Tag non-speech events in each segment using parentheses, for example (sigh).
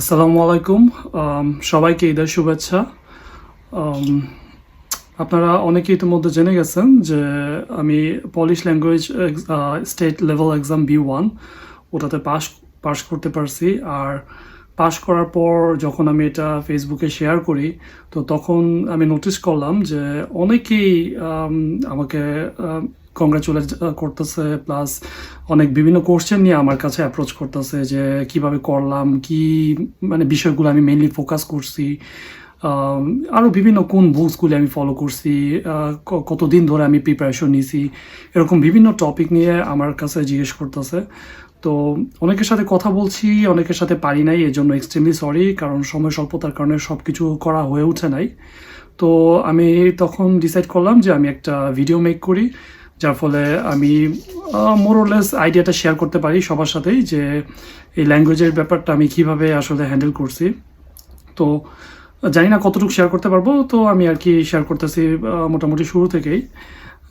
আসসালামু আলাইকুম। সবাইকে ঈদের শুভেচ্ছা। আপনারা অনেকে ইতিমধ্যে জেনে গেছেন যে আমি Polish language state level exam B one ওটাতে পাস পাস করতে পারছি। আর পাস করার পর যখন আমি এটা ফেসবুকে শেয়ার করি, তো তখন আমি নোটিস করলাম যে অনেকেই আমাকে কংগ্রাচুলেট করতেছে প্লাস অনেক বিভিন্ন কোশ্চেন নিয়ে আমার কাছে অ্যাপ্রোচ করতেছে যে কীভাবে করলাম, কি মানে বিষয়গুলো আমি মেইনলি ফোকাস করছি। আরও বিভিন্ন কোন বুকসগুলি আমি ফলো করছি কতদিন ধরে আমি প্রিপারেশন নিছি, এরকম বিভিন্ন টপিক নিয়ে আমার কাছে জিজ্ঞেস করতেছে। তো অনেকের সাথে কথা বলছি, অনেকের সাথে পারি নাই এর জন্য এক্সট্রিমলি সরি কারণ সময় স্বল্পতার কারণে সব কিছু করা হয়ে ওঠে নাই। তো আমি তখন ডিসাইড করলাম যে আমি একটা ভিডিও মেক করি। যার ফলে আমি মোরলেস আইডিয়াটা শেয়ার করতে পারি সবার সাথেই যে এই ল্যাঙ্গুয়েজের ব্যাপারটা আমি কীভাবে আসলে হ্যান্ডেল করছি। তো, জানি না কতটুকু শেয়ার করতে পারব, তো আমি আর কি শেয়ার করতেছি মোটামুটি শুরু থেকেই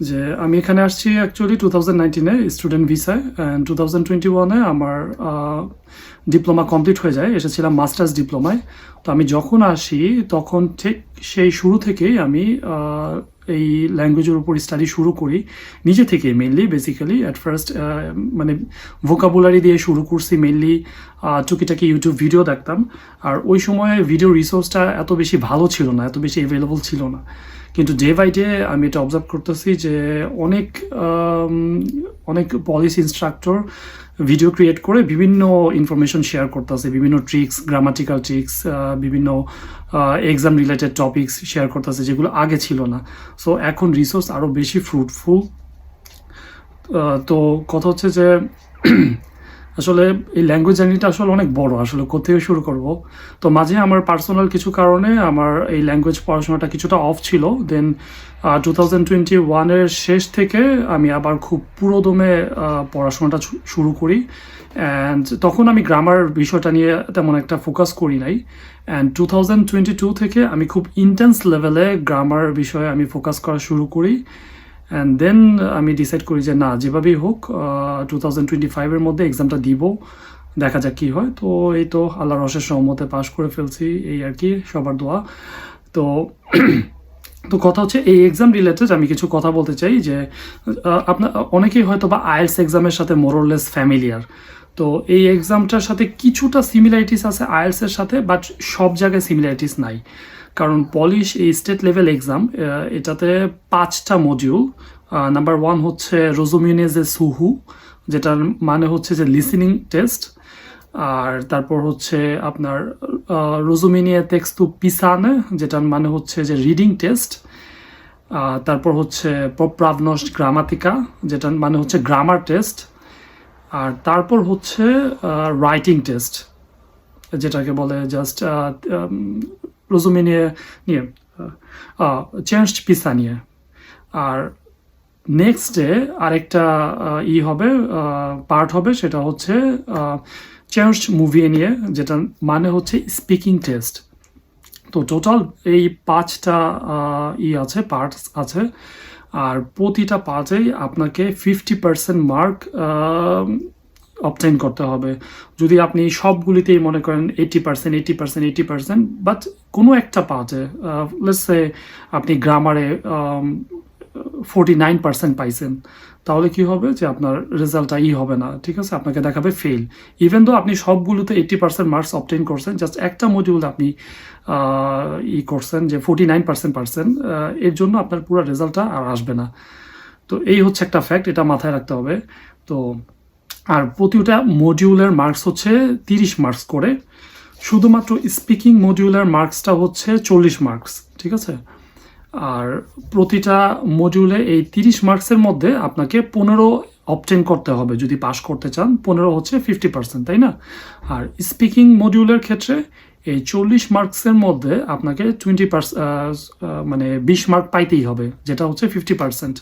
যে আমি এখানে আসছি অ্যাকচুয়ালি টু থাউজেন্ড নাইনটিনে স্টুডেন্ট ভিসায় অ্যান্ড টু থাউজেন্ড টোয়েন্টি ওয়ানে আমার ডিপ্লোমা কমপ্লিট হয়ে যায়, এসেছিলাম মাস্টার্স ডিপ্লোমায় তো আমি যখন আসি, তখন ঠিক সেই শুরু থেকেই আমি এই ল্যাঙ্গুয়েজের উপর স্টাডি শুরু করি। নিজে থেকে মেনলি বেসিক্যালি অ্যাট ফার্স্ট মানে ভোকাবুলারি দিয়ে শুরু করছি মেনলি টুকিটাকি ইউটিউব ভিডিও দেখতাম। আর ওই সময় ভিডিও রিসোর্সটা এত বেশি ভালো ছিল না, এত বেশি অ্যাভেলেবল ছিল না। কিন্তু ডে বাই ডে আমি এটা অবজার্ভ করতেছি যে অনেক অনেক পলিসি ইনস্ট্রাক্টর ভিডিও ক্রিয়েট করে বিভিন্ন ইনফরমেশন শেয়ার করতেছে, বিভিন্ন ট্রিক্স গ্রামাটিক্যাল ট্রিক্স বিভিন্ন এক্সাম রিলেটেড টপিকস শেয়ার করতেছে, যেগুলো আগে ছিল না। সো এখন রিসোর্স আরও বেশি ফ্রুটফুল তো কথা হচ্ছে যে আসলে এই ল্যাঙ্গুয়েজ জার্নিটা আসলে অনেক বড়, আসলে কোথেকে শুরু করব? তো মাঝে আমার পার্সোনাল কিছু কারণে আমার এই ল্যাঙ্গুয়েজ পড়াশোনাটা কিছুটা অফ ছিল। দেন টু থাউজেন্ড টোয়েন্টি ওয়ানের শেষ থেকে আমি আবার খুব পুরোদমে পড়াশোনাটা শুরু করি। অ্যান্ড তখন আমি গ্রামার বিষয়টা নিয়ে তেমন একটা ফোকাস করি নাই। And two thousand twenty two থেকে আমি খুব ইন্টেন্স লেভেলে গ্রামার বিষয়ে আমি ফোকাস করা শুরু করি। অ্যান্ড দেন আমি ডিসাইড করি যে না, যেভাবেই হোক টু থাউজেন্ড টোয়েন্টি ফাইভের মধ্যে এক্সামটা দিব, দেখা যাক কী হয়। তো এই তো আল্লাহর রসের সহমতে পাশ করে ফেলছি, এই আর কি, সবার দোয়া। তো (clears throat) তো কথা হচ্ছে, এই এক্সাম রিলেটেড আমি কিছু কথা বলতে চাই যে আপনার অনেকেই হয়তো বা আইএলস এক্সামের সাথে মোরলেস ফ্যামিলিয়ার তো এই এক্সামটার সাথে কিছুটা সিমিলারিটিস আছে আইএলস এর সাথে বাট সব জায়গায় সিমিলারিটিস নাই। কারণ পলিশ এই স্টেট লেভেল এক্সাম এটাতে পাঁচটা মডিউল নাম্বার ওয়ান হচ্ছে রোজোমিউনেজে সুহু যেটার মানে হচ্ছে যে লিসেনিং টেস্ট আর তারপর হচ্ছে আপনার রোজোমিনিয়া টেক্সটু পিসানে যেটার মানে হচ্ছে যে রিডিং টেস্ট তারপর হচ্ছে প্রপ্রাভনস গ্রামাতিকা যেটার মানে হচ্ছে গ্রামার টেস্ট আর তারপর হচ্ছে রাইটিং টেস্ট যেটাকে বলে জাস্ট রোজুমি নিয়ে নিয়ে চেঞ্জ পিসা নিয়ে আর নেক্সট ডে আরেকটা ই হবে পার্ট হবে সেটা হচ্ছে চেঞ্জ মুভি নিয়ে যেটা মানে হচ্ছে স্পিকিং টেস্ট তো টোটাল এই পাঁচটা ই আছে পার্টস আছে আর প্রতিটা পার্টেই আপনাকে ফিফটি পার্সেন্ট মার্ক অবটেন করতে হবে। যদি আপনি সবগুলিতেই মনে করেন eighty percent eighty percent eighty percent but কোনো একটা পার্টে লেটসে আপনি গ্রামারে ফোরটি নাইন পার্সেন্ট পাইছেন, তাহলে কি হবে যে আপনার রেজাল্টটা ই হবে না, ঠিক আছে? আপনাকে দেখাবে ফেল ইভেন দো আপনি সবগুলোতে এইটি পার্সেন্ট মার্কস অবটেন করছেন জাস্ট একটা মডিউল আপনি ই করছেন যে ফোরটি নাইন পার্সেন্ট পার্সেন্ট এর জন্য আপনার পুরো রেজাল্টটা আর আসবে না। তো এই হচ্ছে একটা ফ্যাক্ট এটা মাথায় রাখতে হবে। তো আর প্রতিটা মডিউলের মার্কস হচ্ছে তিরিশ মার্কস করে। শুধুমাত্র স্পিকিং মডিউলের মার্কসটা হচ্ছে চল্লিশ মার্কস ঠিক আছে? আর প্রতিটা মডিউলে এই তিরিশ মার্কসের মধ্যে আপনাকে পনেরো অবটেন করতে হবে, যদি পাশ করতে চান। পনেরো হচ্ছে ফিফটি পার্সেন্ট তাই না? আর স্পিকিং মডিউলের ক্ষেত্রে এই চল্লিশ মার্কসের মধ্যে আপনাকে টোয়েন্টি মানে বিশ মার্ক পাইতেই হবে, যেটা হচ্ছে ফিফটি পার্সেন্ট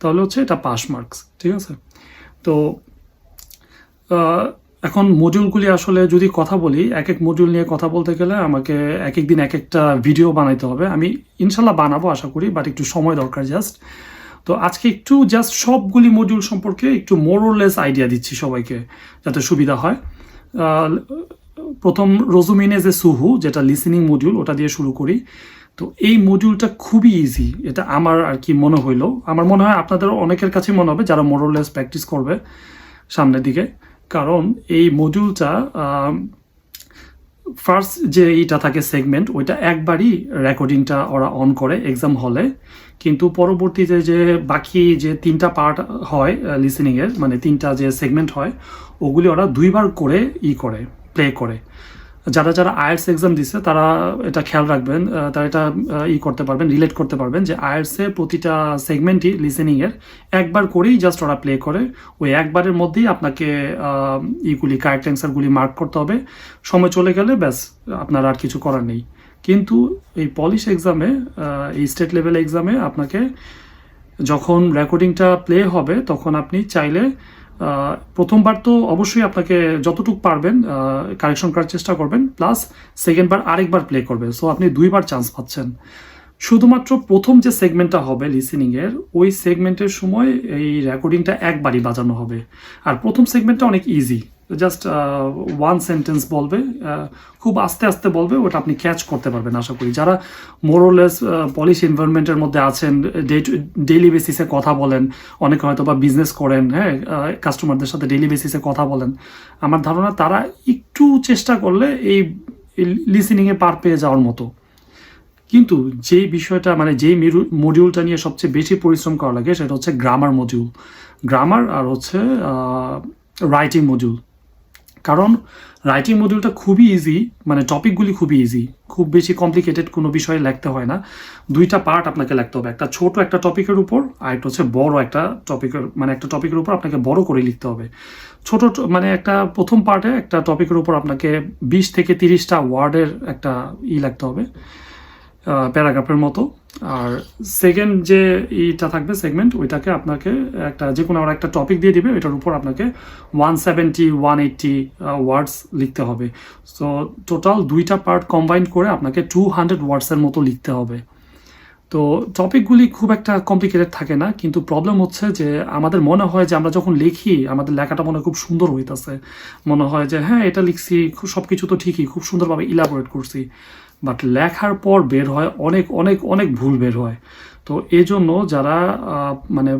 তাহলে হচ্ছে এটা পাস মার্কস ঠিক আছে? তো এখন মডিউলগুলি আসলে যদি কথা বলি এক এক মডিউল নিয়ে কথা বলতে গেলে আমাকে এক এক দিন এক একটা ভিডিও বানাইতে হবে। আমি ইনশাল্লাহ বানাবো আশা করি বাট একটু সময় দরকার জাস্ট তো আজকে একটু জাস্ট সবগুলি মডিউল সম্পর্কে একটু মোরলেস আইডিয়া দিচ্ছি সবাইকে, যাতে সুবিধা হয়। প্রথম রোজুমিনে যে সুহু, যেটা লিসেনিং মডিউল ওটা দিয়ে শুরু করি। তো এই মডিউলটা খুবই ইজি এটা আমার আর কি মনে হইল। আমার মনে হয় আপনাদের অনেকের কাছে মনে হবে, যারা মোরলেস প্র্যাকটিস করবে সামনের দিকে। কারণ এই মডিউলটা ফার্স্ট যে এইটা থাকে সেগমেন্ট ওইটা একবারই রেকর্ডিংটা ওরা অন করে এক্সাম হলে কিন্তু পরবর্তীতে যে বাকি যে তিনটা পার্ট হয় লিসেনিংয়ের মানে তিনটা যে সেগমেন্ট হয়, ওগুলি ওরা দুইবার করে ই করে প্লে করে। যারা যারা আয়ার্স এক্সাম দিচ্ছে তারা এটা খেয়াল রাখবেন তারা এটা ই করতে পারবেন, রিলেট করতে পারবেন যে আয়ার্সে প্রতিটা সেগমেন্টই লিসেনিংয়ের একবার করেই জাস্ট ওরা প্লে করে, ওই একবারের মধ্যেই আপনাকে ইগুলি কারেক্ট অ্যান্সারগুলি মার্ক করতে হবে। সময় চলে গেলে ব্যাস, আপনার আর কিছু করার নেই। কিন্তু এই পলিশ এক্সামে এই স্টেট লেভেল এক্সামে আপনাকে যখন রেকর্ডিংটা প্লে হবে, তখন আপনি চাইলে প্রথমবার তো অবশ্যই আপনাকে যতটুক পারবেন কারেকশন করার চেষ্টা করবেন প্লাস সেকেন্ডবার আরেকবার প্লে করবেন। সো আপনি দুইবার চান্স পাচ্ছেন। শুধুমাত্র প্রথম যে সেগমেন্টটা হবে লিসেনিংয়ের ওই সেগমেন্টের সময় এই রেকর্ডিংটা একবারই বাজানো হবে। আর প্রথম সেগমেন্টটা অনেক ইজি জাস্ট ওয়ান সেন্টেন্স বলবে খুব আস্তে আস্তে বলবে, ওটা আপনি ক্যাচ করতে পারবেন আশা করি। যারা মোরলেস পলিশ এনভায়রনমেন্টের মধ্যে আছেন ডে ডেইলি বেসিসে কথা বলেন, অনেকে হয়তো বা বিজনেস করেন হ্যাঁ কাস্টমারদের সাথে ডেইলি বেসিসে কথা বলেন, আমার ধারণা তারা একটু চেষ্টা করলে এই লিসেনিংয়ে পার পেয়ে যাওয়ার মতো। কিন্তু যেই বিষয়টা মানে যেই মডিউলটা নিয়ে সবচেয়ে বেশি পরিশ্রম করা লাগে, সেটা হচ্ছে গ্রামার মডিউল গ্রামার আর হচ্ছে রাইটিং মডিউল কারণ রাইটিং মডিউলটা খুবই ইজি মানে টপিকগুলি খুবই ইজি খুব বেশি কমপ্লিকেটেড কোনো বিষয়ে লিখতে হয় না। দুইটা পার্ট আপনাকে লিখতে হবে, একটা ছোট একটা টপিকের উপর আর একটা হচ্ছে বড় একটা টপিকের মানে একটা টপিকের উপর আপনাকে বড় করে লিখতে হবে। ছোট মানে একটা প্রথম পার্টে একটা টপিকের উপর আপনাকে বিশ থেকে তিরিশটা ওয়ার্ডের একটা ই লিখতে হবে প্যারাগ্রাফের মতো। আর সেকেন্ড যে ইটা থাকবে সেগমেন্ট ওইটাকে আপনাকে একটা যে কোনো একটা টপিক দিয়ে দিবে ওইটার উপর আপনাকে one seventy one eighty words লিখতে হবে। সো টোটাল দুইটা পার্ট কম্বাইন করে আপনাকে টু হান্ড্রেড ওয়ার্ডসের মতো লিখতে হবে। তো টপিকগুলি খুব একটা কমপ্লিকেটেড থাকে না, কিন্তু প্রবলেম হচ্ছে যে আমাদের মনে হয় যে আমরা যখন লিখি, আমাদের লেখাটা মনে খুব সুন্দর হইতেছে। মনে হয় যে হ্যাঁ এটা লিখছি সব কিছু তো ঠিকই, খুব সুন্দরভাবে ইলাবোরেট করছি। বাট লেখার পর বের হয় অনেক অনেক অনেক ভুল বের হয়। তো এজন্য যারা মানে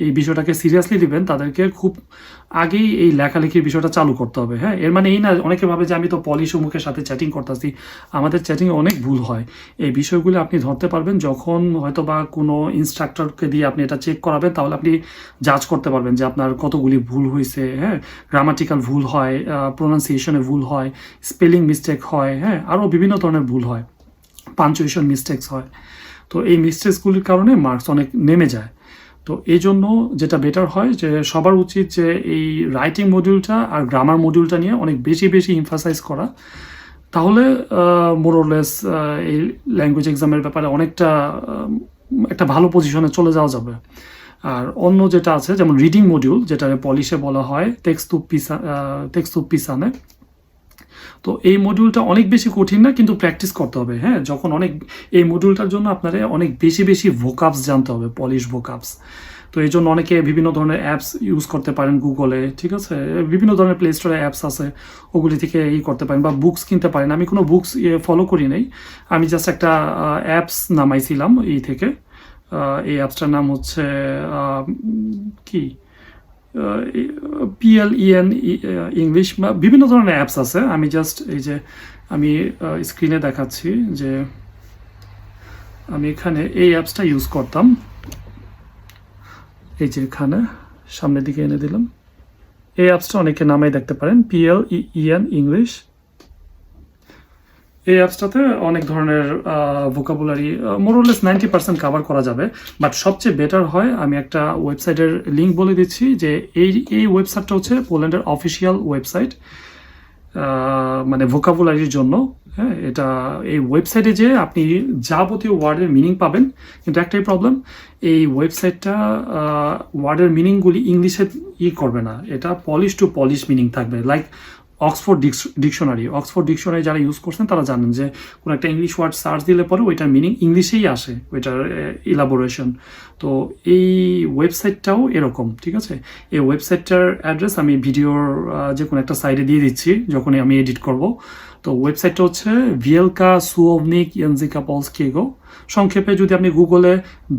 এই বিষয়টাকে সিরিয়াসলি নেবেন, তাদেরকে খুব আগেই এই লেখালেখির বিষয়টা চালু করতে হবে। হ্যাঁ এর মানে এই না, অনেকে ভাবে যে আমি তো পলিশ মুখের সাথে চ্যাটিং করতেছি। আমাদের চ্যাটিংয়ে অনেক ভুল হয়। এই বিষয়গুলো আপনি ধরতে পারবেন, যখন হয়তো বা কোনো ইনস্ট্রাক্টরকে দিয়ে আপনি এটা চেক করাবেন, তাহলে আপনি জাজ করতে পারবেন যে আপনার কতগুলি ভুল হয়েছে। হ্যাঁ গ্রামাটিক্যাল ভুল হয় প্রোনাউন্সিয়েশনে ভুল হয় স্পেলিং মিস্টেক হয় হ্যাঁ আরও বিভিন্ন ধরনের ভুল হয় পাঞ্চুয়েশন মিস্টেক্স হয়। তো এই মিস্টেক্সগুলির কারণে মার্কস অনেক নেমে যায়। তো এই জন্য যেটা বেটার হয় যে সবার উচিত যে এই রাইটিং মডিউলটা আর গ্রামার মডিউলটা নিয়ে অনেক বেশি বেশি ইমফাসাইজ করা। তাহলে মোরলেস এই ল্যাঙ্গুয়েজ এক্সামের ব্যাপারে অনেকটা একটা ভালো পজিশনে চলে যাওয়া যাবে। আর অন্য যেটা আছে, যেমন রিডিং মডিউল যেটা পলিশে বলা হয় টেক্সট টু পিসা টেক্সট টু পিসানে তো এই মডিউলটা অনেক বেশি কঠিন না, কিন্তু প্র্যাকটিস করতে হবে হ্যাঁ? যখন অনেক, এই মডিউলটার জন্য আপনারা অনেক বেশি বেশি ভোকাপস জানতে হবে পলিশ ভোকাপস তো এই জন্য অনেকে বিভিন্ন ধরনের অ্যাপস ইউজ করতে পারেন গুগলে ঠিক আছে? বিভিন্ন ধরনের প্লে স্টোরে অ্যাপস আছে, ওগুলি থেকে ই করতে পারেন বা বুকস কিনতে পারেন। আমি কোনো বুকস ফলো করি নাই, আমি জাস্ট একটা অ্যাপস নামাইছিলাম এই থেকে এই অ্যাপসটার নাম হচ্ছে কি? পিএল ইএন ইংলিশ বা বিভিন্ন ধরনের অ্যাপস আছে। আমি জাস্ট এই যে আমি স্ক্রিনে দেখাচ্ছি যে আমি এখানে এই অ্যাপসটা ইউজ করতাম। এই যে এখানে, সামনের দিকে এনে দিলাম। এই অ্যাপসটা অনেকে নামে দেখতে পারেন। পিএল ইএন ইংলিশ এই অ্যাপসটাতে অনেক ধরনের vocabulary more or less ninety percent cover করা যাবে। বাট সবচেয়ে বেটার হয়, আমি একটা ওয়েবসাইটের লিঙ্ক বলে দিচ্ছি যে এই এই ওয়েবসাইটটা হচ্ছে পোল্যান্ডের অফিসিয়াল ওয়েবসাইট মানে ভোকাবুলারির জন্য। হ্যাঁ এটা এই ওয়েবসাইটে যে আপনি যাবতীয় ওয়ার্ডের মিনিং পাবেন, কিন্তু একটাই প্রবলেম এই ওয়েবসাইটটা ওয়ার্ডের মিনিংগুলি ইংলিশে ই করবে না। এটা পলিশ টু পলিশ মিনিং থাকবে। Like Oxford dictionary Oxford dictionary যারা ইউজ করছেন, তারা জানেন যে কোনো একটা ইংলিশ ওয়ার্ড সার্চ দিলে পরে ওইটার মিনিং ইংলিশেই আসে, ওইটার ইলাবোরেশন তো এই ওয়েবসাইটটাও এরকম, ঠিক আছে? এই ওয়েবসাইটটার অ্যাড্রেস আমি ভিডিওর যে কোনো একটা সাইডে দিয়ে দিচ্ছি, যখনই আমি এডিট করব। তো ওয়েবসাইটটা হচ্ছে ভিয়েলকা সুওভনিক ইয়েনজিকা পলসকিগো সংক্ষেপে যদি আপনি গুগলে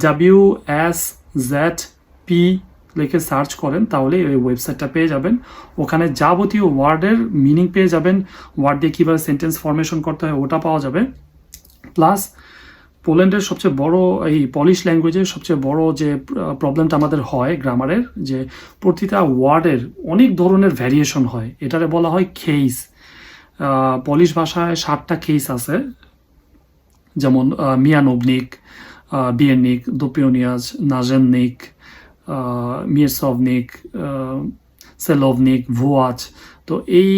ডাব্লিউ এস জ্যাট পি লিখে সার্চ করেন তাহলে এই ওয়েবসাইটটা পেয়ে যাবেন। ওখানে যাবতীয় ওয়ার্ডের মিনিং পেয়ে যাবেন, ওয়ার্ড দিয়ে কীভাবে সেন্টেন্স ফরমেশন করতে হয় ওটা পাওয়া যাবে। প্লাস পোল্যান্ডের সবচেয়ে বড় এই পলিশ ল্যাঙ্গুয়েজের সবচেয়ে বড় যে প্রবলেমটা আমাদের হয় গ্রামারের যে প্রতিটা ওয়ার্ডের অনেক ধরনের ভ্যারিয়েশন হয়। এটারে বলা হয় খেইস পলিশ ভাষায় সাতটা খেইস আছে। যেমন মিয়ানোবনিক বিয়েনিক দোপিওনিয়াজ নাজেননিক মিয়েসভনিক সেলভনিক ভুয়াজ তো এই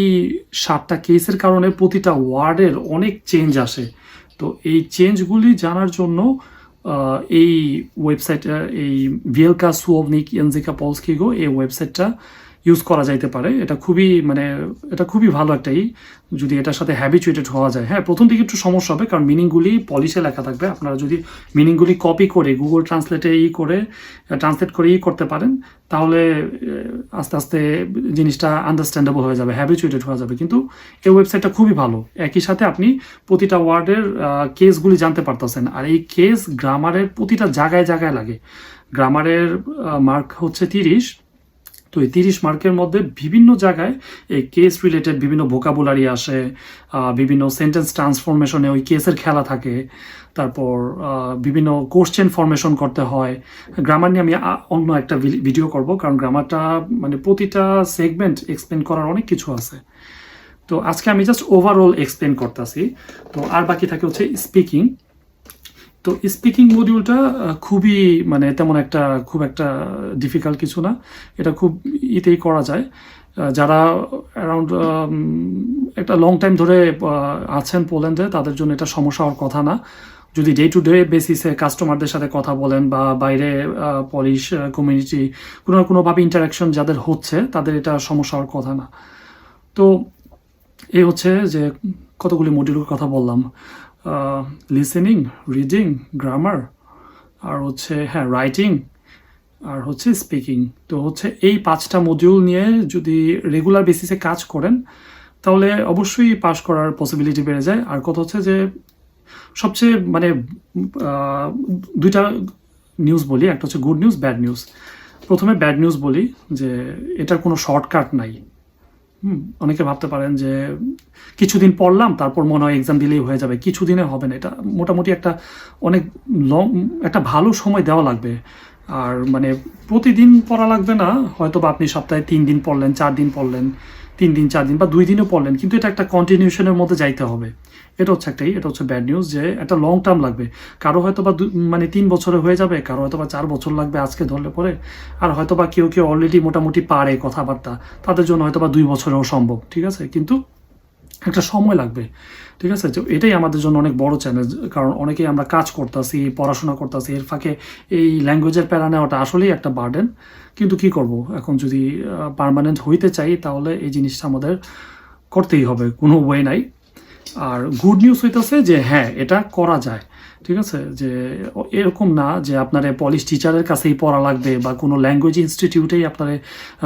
সাতটা কেসের কারণে প্রতিটা ওয়ার্ডের অনেক চেঞ্জ আসে। তো এই চেঞ্জগুলি জানার জন্য এই ওয়েবসাইট এই ভিয়েলকা সুওভনিক, এনজিকা পলস্কিগো, এই ওয়েবসাইটটা ইউজ করা যাইতে পারে। এটা খুবই মানে এটা খুবই ভালো একটাই, যদি এটার সাথে হ্যাবিচুয়েটেড হওয়া যায়। হ্যাঁ প্রথম দিকে একটু সমস্যা হবে, কারণ মিনিংগুলি পলিশে লেখা থাকবে। আপনারা যদি মিনিংগুলি কপি করে গুগল ট্রান্সলেটে ই করে ট্রান্সলেট করে ই করতে পারেন, তাহলে আস্তে আস্তে জিনিসটা আন্ডারস্ট্যান্ডেবল হয়ে যাবে হ্যাবিচুয়েটেড হয়ে যাবে। কিন্তু এই ওয়েবসাইটটা খুবই ভালো। একই সাথে আপনি প্রতিটা ওয়ার্ডের কেসগুলি জানতে পারতেছেন, আর এই কেস গ্রামারের প্রতিটা জায়গায় জায়গায় লাগে। গ্রামারের মার্ক হচ্ছে তিরিশ তো এই তিরিশ মার্কের মধ্যে বিভিন্ন জায়গায় এই কেস রিলেটেড বিভিন্ন ভোকাবুলারি আসে বিভিন্ন সেন্টেন্স ট্রান্সফরমেশনে ওই কেসের খেলা থাকে, তারপর বিভিন্ন কোশ্চেন ফরমেশন করতে হয়। গ্রামার নিয়ে আমি অন্য একটা ভিডিও করব, কারণ গ্রামারটা মানে প্রতিটা সেগমেন্ট এক্সপ্লেন করার অনেক কিছু আছে। তো আজকে আমি জাস্ট ওভারঅল এক্সপ্লেন করতেছি। তো আর বাকি থাকে হচ্ছে স্পিকিং তো স্পিকিং মডিউলটা খুবই মানে তেমন একটা, খুব একটা ডিফিকাল্ট কিছু না। এটা খুব ইতেই করা যায়। যারা অ্যারাউন্ড একটা লং টাইম ধরে আছেন পোল্যান্ডে, তাদের জন্য এটা সমস্যা হওয়ার কথা না। যদি ডে টু ডে বেসিসে কাস্টমারদের সাথে কথা বলেন বা বাইরে পলিশ কমিউনিটি কোনো না কোনোভাবে ইন্টারাকশন যাদের হচ্ছে, তাদের এটা সমস্যা হওয়ার কথা না। তো এই হচ্ছে যে কতগুলি মডিউলের কথা বললাম। লিসেনিং রিডিং গ্রামার আর হচ্ছে হ্যাঁ রাইটিং আর হচ্ছে স্পিকিং তো হচ্ছে এই পাঁচটা মডিউল নিয়ে যদি রেগুলার বেসিসে কাজ করেন, তাহলে অবশ্যই পাশ করার পসিবিলিটি বেড়ে যায়। আর কথা হচ্ছে যে, সবচেয়ে মানে দুইটা নিউজ বলি। একটা হচ্ছে গুড নিউজ ব্যাড নিউজ প্রথমে ব্যাড নিউজ বলি যে, এটার কোনো শর্টকাট নাই। হুম, অনেকে ভাবতে পারেন যে কিছুদিন পড়লাম তারপর মনে হয় এক্সাম দিলেই হয়ে যাবে। কিছুদিনে হবে না। এটা মোটামুটি একটা অনেক লং একটা ভালো সময় দেওয়া লাগবে। আর মানে প্রতিদিন পড়া লাগবে না। হয়তো বা আপনি সপ্তাহে তিন দিন পড়লেন চার দিন পড়লেন। তিন দিন, চার দিন বা দুই দিনও পড়লেন, কিন্তু এটা একটা কন্টিনিউশনের মধ্যে যাইতে হবে। এটা হচ্ছে একটাই, এটা হচ্ছে ব্যাড নিউজ যে একটা লং টার্ম লাগবে। কারও হয়তো বা মানে তিন বছরে হয়ে যাবে, কারও হয়তো বা চার বছর লাগবে আজকে ধরলে পরে, আর হয়তো বা কেউ কেউ অলরেডি মোটামুটি পারে কথাবার্তা, তাদের জন্য হয়তো বা দুই বছরেও সম্ভব, ঠিক আছে? কিন্তু একটা সময় লাগবে। ঠিক আছে? তো এটাই আমাদের জন্য অনেক বড় চ্যালেঞ্জ কারণ অনেকেই আমরা কাজ করতেছি, পড়াশোনা করতেছি, এর ফাঁকে এই ল্যাঙ্গুয়েজের প্যারা নেওয়াটা আসলেই একটা বার্ডেন কিন্তু কি করব? এখন যদি পারমানেন্ট হইতে চাই, তাহলে এই জিনিসটা আমাদের করতেই হবে, কোনো ওয়ে নাই। আর গুড নিউজ হইতেছে যে হ্যাঁ এটা করা যায়। ঠিক আছে? যে এরকম না যে আপনার পলিশ টিচারের কাছেই পড়া লাগবে বা কোনো ল্যাঙ্গুয়েজ ইনস্টিটিউটেই আপনার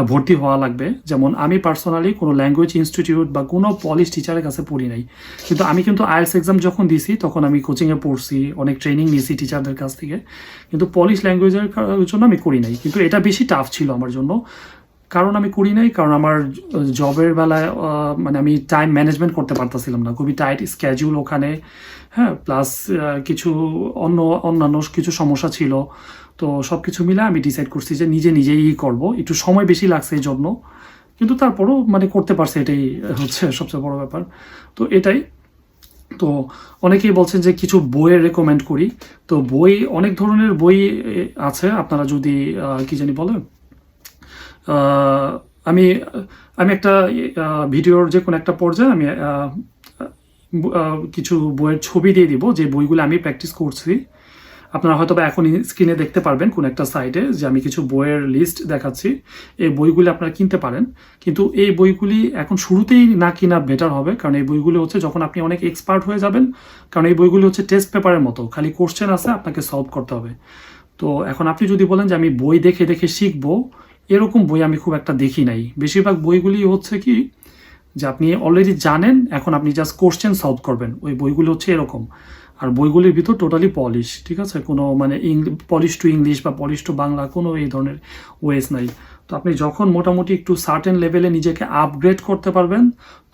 ভর্তি হওয়া লাগবে। যেমন আমি পার্সোনালি কোনো ল্যাঙ্গুয়েজ ইনস্টিটিউট বা কোনো পলিশ টিচারের কাছে পড়ি নাই। কিন্তু আমি কিন্তু আইএলস এক্সাম যখন দিছি, তখন আমি কোচিংয়ে পড়ছি, অনেক ট্রেনিং নিয়েছি টিচারদের কাছ থেকে। কিন্তু পলিশ ল্যাঙ্গুয়েজের জন্য আমি করি নাই। কিন্তু এটা বেশি টাফ ছিল আমার জন্য। কারণ আমি করি নাই কারণ আমার জবের বেলায় মানে আমি টাইম ম্যানেজমেন্ট করতে পারতেছিলাম না। খুবই টাইট স্ক্যাজুল ওখানে হ্যাঁ প্লাস কিছু অন্য অন্যান্য কিছু সমস্যা ছিল। তো সব কিছু মিলে আমি ডিসাইড করছি যে নিজে নিজেই করব। একটু সময় বেশি লাগছে এই জন্য কিন্তু তারপরও মানে করতে পারছে এটাই হচ্ছে সবচেয়ে বড় ব্যাপার। তো এটাই। তো অনেকেই বলছেন যে কিছু বইয়ের রেকমেন্ড করি। তো বই অনেক ধরনের বই আছে। আপনারা যদি কি জানি বলে? আহ, আমি আমি একটা ভিডিওর যে কোনো একটা পর্যায়ে আমি কিছু বইয়ের ছবি দিয়ে দিব, যে বইগুলো আমি প্র্যাকটিস করছি। আপনারা হয়তো বা এখন স্ক্রিনে দেখতে পারবেন কোন একটা সাইটে যে আমি কিছু বইয়ের লিস্ট দেখাচ্ছি। এই বইগুলি আপনারা কিনতে পারেন। কিন্তু এই বইগুলি এখন শুরুতেই না কিনা বেটার হবে, কারণ এই বইগুলি হচ্ছে যখন আপনি অনেক এক্সপার্ট হয়ে যাবেন, কারণ এই বইগুলি হচ্ছে টেস্ট পেপারের মতো, খালি কোশ্চেন আছে, আপনাকে সলভ করতে হবে। তো এখন আপনি যদি বলেন যে আমি বই দেখে দেখে শিখব এরকম বই আমি খুব একটা দেখি নাই। বেশিরভাগ বইগুলি হচ্ছে কি, যে আপনি অলরেডি জানেন, এখন আপনি জাস্ট কোশ্চেন সলভ করবেন। ওই বইগুলো হচ্ছে এরকম। আর বইগুলির ভিতর টোটালি পলিশ ঠিক আছে? কোনো মানে পলিশ টু ইংলিশ বা পলিশ টু বাংলা কোনো এই ধরনের ওয়েস নাই। তো আপনি যখন মোটামুটি একটু সার্টেন লেভেলে নিজেকে আপগ্রেড করতে পারবেন,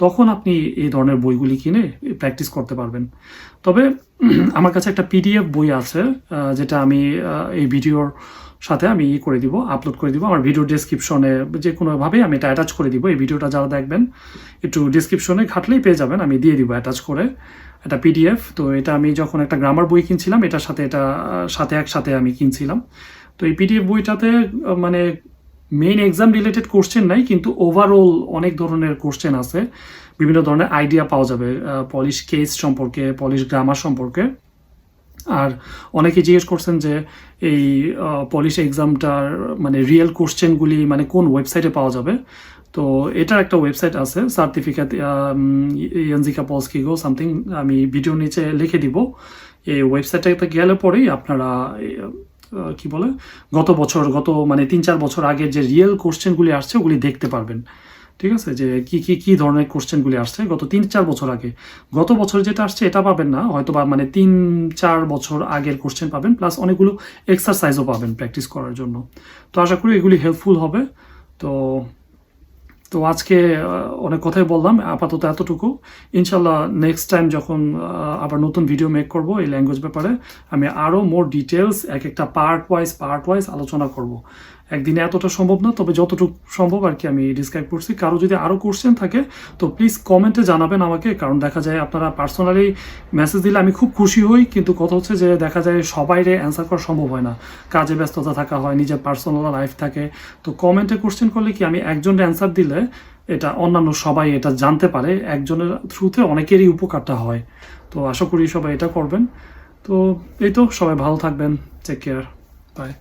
তখন আপনি এই ধরনের বইগুলি কিনে প্র্যাকটিস করতে পারবেন। তবে, আমার কাছে একটা পিডিএফ বই আছে যেটা আমি এই ভিডিওর সাথে আমি ই করে দিব আপলোড করে দিব। আমার ভিডিও ডেসক্রিপশনে যে কোনোভাবে আমি এটা অ্যাটাচ করে দিব। এই ভিডিওটা যারা দেখবেন, একটু ডিসক্রিপশনে ঘাটলেই পেয়ে যাবেন। আমি দিয়ে দিব অ্যাটাচ করে এটা পিডিএফ তো এটা আমি যখন একটা গ্রামার বই কিনছিলাম, এটার সাথে এটা, সাথে একসাথে আমি কিনছিলাম। তো এই পিডিএফ বইটাতে মানে মেইন এক্সাম রিলেটেড কোশ্চেন নাই, কিন্তু ওভারঅল অনেক ধরনের কোশ্চেন আছে। বিভিন্ন ধরনের আইডিয়া পাওয়া যাবে পলিশ কেস সম্পর্কে পলিশ গ্রামার সম্পর্কে। আর অনেকে জিজ্ঞেস করছেন যে এই পলিশ এক্সামটার মানে রিয়েল কোশ্চেনগুলি মানে কোন ওয়েবসাইটে পাওয়া যাবে? তো এটার একটা ওয়েবসাইট আছে সার্টিফিকেট ইয়ানজিকা পলস্কিগো সামথিং আমি ভিডিও নিচে লিখে দিব। এই ওয়েবসাইটটাতে গেলে পরেই আপনারা কি বলে, গত বছর, গত মানে তিন চার বছর আগের যে রিয়েল কোশ্চেনগুলি আসছে, ওগুলি দেখতে পারবেন। ঠিক আছে? যে কি কি কি ধরনের কোশ্চেনগুলি আসছে? গত তিন, চার বছর আগে। গত বছর যেটা আসছে, এটা পাবেন না। হয়তো বা মানে তিন, চার বছর আগের কোশ্চেন পাবেন প্লাস অনেকগুলো এক্সারসাইজও পাবেন প্র্যাকটিস করার জন্য। তো আশা করি এগুলি হেল্পফুল হবে। তো তো আজকে অনেক কথাই বললাম। আপাতত এতটুকু। ইনশাল্লাহ নেক্সট টাইম যখন আবার নতুন ভিডিও মেক করব এই ল্যাঙ্গুয়েজ ব্যাপারে, আমি আরও মোর ডিটেলস এক একটা পার্ট ওয়াইজ পার্ট ওয়াইজ আলোচনা করব। একদিনে এতটা সম্ভব না, তবে যতটুকু সম্ভব আর কি আমি ডিসক্রাইব করছি। কারও যদি আরও কোশ্চেন থাকে, তো প্লিজ কমেন্টে জানাবেন আমাকে, কারণ দেখা যায় আপনারা পার্সোনালি মেসেজ দিলে আমি খুব খুশি হই, কিন্তু কথা হচ্ছে যে দেখা যায় সবাইরে অ্যান্সার করা সম্ভব হয় না। কাজে ব্যস্ততা থাকা হয়, নিজের পার্সোনাল লাইফ থাকে। তো কমেন্টে কোশ্চেন করলে কি আমি একজনের অ্যান্সার দিলে এটা অন্যান্য সবাই এটা জানতে পারে, একজনের থ্রুতে অনেকেরই উপকারটা হয়। তো আশা করি সবাই এটা করবেন। তো এই তো, সবাই ভালো থাকবেন টেক কেয়ার বাই